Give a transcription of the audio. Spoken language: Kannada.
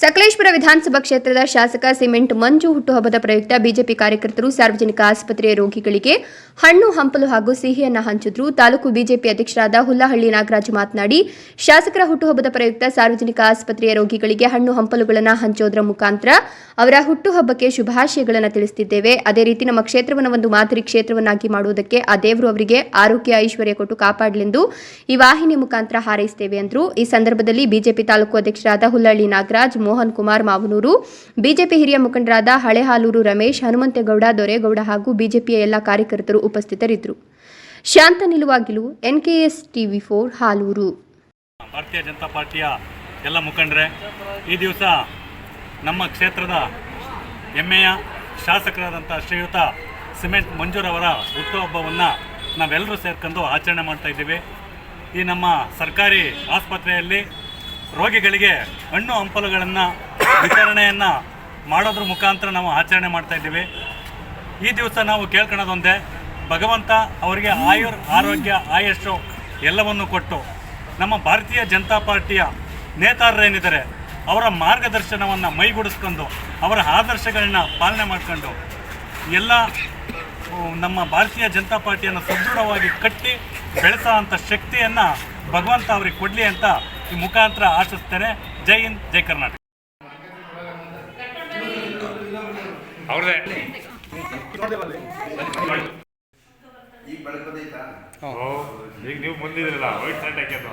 ಸಕಲೇಶ್ಪುರ ವಿಧಾನಸಭಾ ಕ್ಷೇತ್ರದ ಶಾಸಕ ಸಿಮೆಂಟ್ ಮಂಜು ಹುಟ್ಟುಹಬ್ಬದ ಪ್ರಯುಕ್ತ ಬಿಜೆಪಿ ಕಾರ್ಯಕರ್ತರು ಸಾರ್ವಜನಿಕ ಆಸ್ಪತ್ರೆಯ ರೋಗಿಗಳಿಗೆ ಹಣ್ಣು, ಹಂಪಲು ಹಾಗೂ ಸಿಹಿಯನ್ನ ಹಂಚಿದ್ರು. ತಾಲೂಕು ಬಿಜೆಪಿ ಅಧ್ಯಕ್ಷರಾದ ಹುಲ್ಲಹಳ್ಳಿ ನಾಗರಾಜ್ ಮಾತನಾಡಿ, ಶಾಸಕರ ಹುಟ್ಟುಹಬ್ಬದ ಪ್ರಯುಕ್ತ ಸಾರ್ವಜನಿಕ ಆಸ್ಪತ್ರೆಯ ರೋಗಿಗಳಿಗೆ ಹಣ್ಣು, ಹಂಪಲುಗಳನ್ನು ಹಂಚೋದ್ರ ಮುಖಾಂತರ ಅವರ ಹುಟ್ಟುಹಬ್ಬಕ್ಕೆ ಶುಭಾಶಯಗಳನ್ನು ತಿಳಿಸುತ್ತಿದ್ದೇವೆ ಅದೇ ರೀತಿ ನಮ್ಮ ಕ್ಷೇತ್ರವನ್ನು ಒಂದು ಮಾದರಿ ಕ್ಷೇತ್ರವನ್ನಾಗಿ ಮಾಡುವುದಕ್ಕೆ ಆ ದೇವರು ಅವರಿಗೆ ಆರೋಗ್ಯ, ಐಶ್ವರ್ಯ ಕೊಟ್ಟು ಕಾಪಾಡಲೆಂದು ಈ ವಾಹಿನಿ ಮುಖಾಂತರ ಹಾರೈಸುತ್ತೇವೆ ಎಂದರು ಈ ಸಂದರ್ಭದಲ್ಲಿ ಬಿಜೆಪಿ ತಾಲೂಕು ಅಧ್ಯಕ್ಷರಾದ ಹುಲ್ಲಹಳ್ಳಿ ನಾಗರಾಜ್ ಮೋಹನ್ ಕುಮಾರ್ ಮಾವನೂರು, ಬಿಜೆಪಿ ಹಿರಿಯ ಮುಖಂಡರಾದ ಹಳೆಹಾಲೂರು ರಮೇಶ್, ಹನುಮಂತೇಗೌಡ, ದೊರೆಗೌಡ ಹಾಗೂ ಬಿಜೆಪಿಯ ಎಲ್ಲ ಕಾರ್ಯಕರ್ತರು ಉಪಸ್ಥಿತರಿದ್ದರು. ಶಾಂತ ನಿಲುವಾಗಿಲು, NKS TV four, Halur. Bharatiya Janata ಪಾರ್ಟಿಯ ಎಲ್ಲ ಮುಖಂಡರೇ, ಈ ದಿವಸ ನಮ್ಮ ಕ್ಷೇತ್ರದ ಹೆಮ್ಮೆಯ ಶಾಸಕರಾದಂಥ ಶ್ರೀಯುತ ಸಿಮೆಂಟ್ ಮಂಜೂರವರ ಹುಟ್ಟುಹಬ್ಬವನ್ನು ನಾವೆಲ್ಲರೂ ಸೇರ್ಕೊಂಡು ಆಚರಣೆ ಮಾಡ್ತಾ ಇದ್ದೀವಿ. ಈ ನಮ್ಮ ಸರ್ಕಾರಿ ಆಸ್ಪತ್ರೆಯಲ್ಲಿ ರೋಗಿಗಳಿಗೆ ಹಣ್ಣು ಹಂಪಲುಗಳನ್ನು ವಿತರಣೆಯನ್ನು ಮಾಡೋದ್ರ ಮುಖಾಂತರ ನಾವು ಆಚರಣೆ ಮಾಡ್ತಾ ಇದ್ದೀವಿ. ಈ ದಿವಸ ನಾವು ಕೇಳ್ಕೊಳ್ಳೋದೊಂದೇ ಭಗವಂತ ಅವರಿಗೆ ಆಯುರ್, ಆರೋಗ್ಯ, ಆಯಸ್ಸು ಎಲ್ಲವನ್ನು ಕೊಟ್ಟು ನಮ್ಮ ಭಾರತೀಯ ಜನತಾ ಪಾರ್ಟಿಯ ನೇತಾರರೇನಿದ್ದಾರೆ, ಅವರ ಮಾರ್ಗದರ್ಶನವನ್ನು ಮೈಗೂಡಿಸ್ಕೊಂಡು, ಅವರ ಆದರ್ಶಗಳನ್ನ ಪಾಲನೆ ಮಾಡ್ಕೊಂಡು ಎಲ್ಲ, ನಮ್ಮ ಭಾರತೀಯ ಜನತಾ ಪಾರ್ಟಿಯನ್ನು ಸದೃಢವಾಗಿ ಕಟ್ಟಿ ಬೆಳೆಸೋ ಅಂಥ ಶಕ್ತಿಯನ್ನು ಭಗವಂತ ಅವ್ರಿಗೆ ಕೊಡಲಿ ಅಂತ ಈ ಮುಖಾಂತರ ಆಶಿಸ್ತೇನೆ ಜೈ ಹಿಂದ್ ಜೈ ಕರ್ನಾಟಕ. ಈಗ ನೀವು ಮುಂದಿದ್ರಲ್ಲ ವೈಟ್ ಶರ್ಟ್ ಹಾಕ್ಯದು